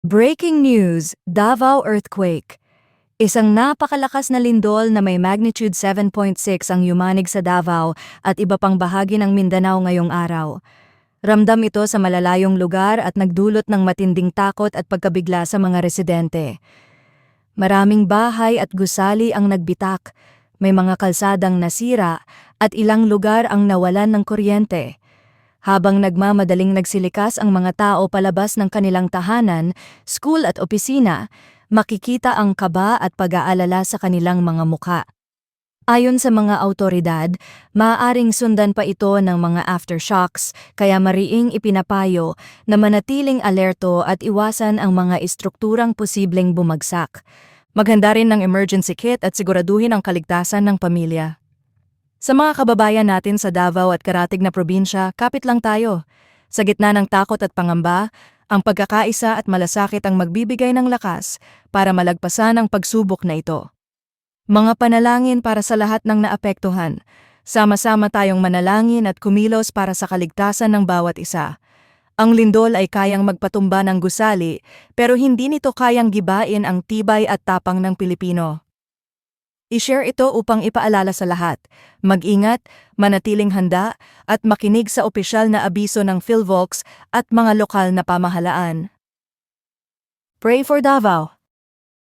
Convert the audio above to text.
Breaking news, Davao earthquake. Isang napakalakas na lindol na may magnitude 7.6 ang yumanig sa Davao at iba pang bahagi ng Mindanao ngayong araw. Ramdam ito sa malalayong lugar at nagdulot ng matinding takot at pagkabigla sa mga residente. Maraming bahay at gusali ang nagbitak, may mga kalsadang nasira at ilang lugar ang nawalan ng kuryente. Habang nagmamadaling nagsilikas ang mga tao palabas ng kanilang tahanan, school at opisina, makikita ang kaba at pag-aalala sa kanilang mga muka. Ayon sa mga autoridad, maaaring sundan pa ito ng mga aftershocks, kaya mariing ipinapayo na manatiling alerto at iwasan ang mga istrukturang posibleng bumagsak. Maghanda rin ng emergency kit at siguraduhin ang kaligtasan ng pamilya. Sa mga kababayan natin sa Davao at karatig na probinsya, kapit lang tayo. Sa gitna ng takot at pangamba, ang pagkakaisa at malasakit ang magbibigay ng lakas para malagpasan ang pagsubok na ito. Mga panalangin para sa lahat ng naapektuhan. Sama-sama tayong manalangin at kumilos para sa kaligtasan ng bawat isa. Ang lindol ay kayang magpatumba ng gusali, pero hindi nito kayang gibain ang tibay at tapang ng Pilipino. I-share ito upang ipaalala sa lahat. Mag-ingat, manatiling handa, at makinig sa opisyal na abiso ng PhilVolks at mga lokal na pamahalaan. Pray for Davao.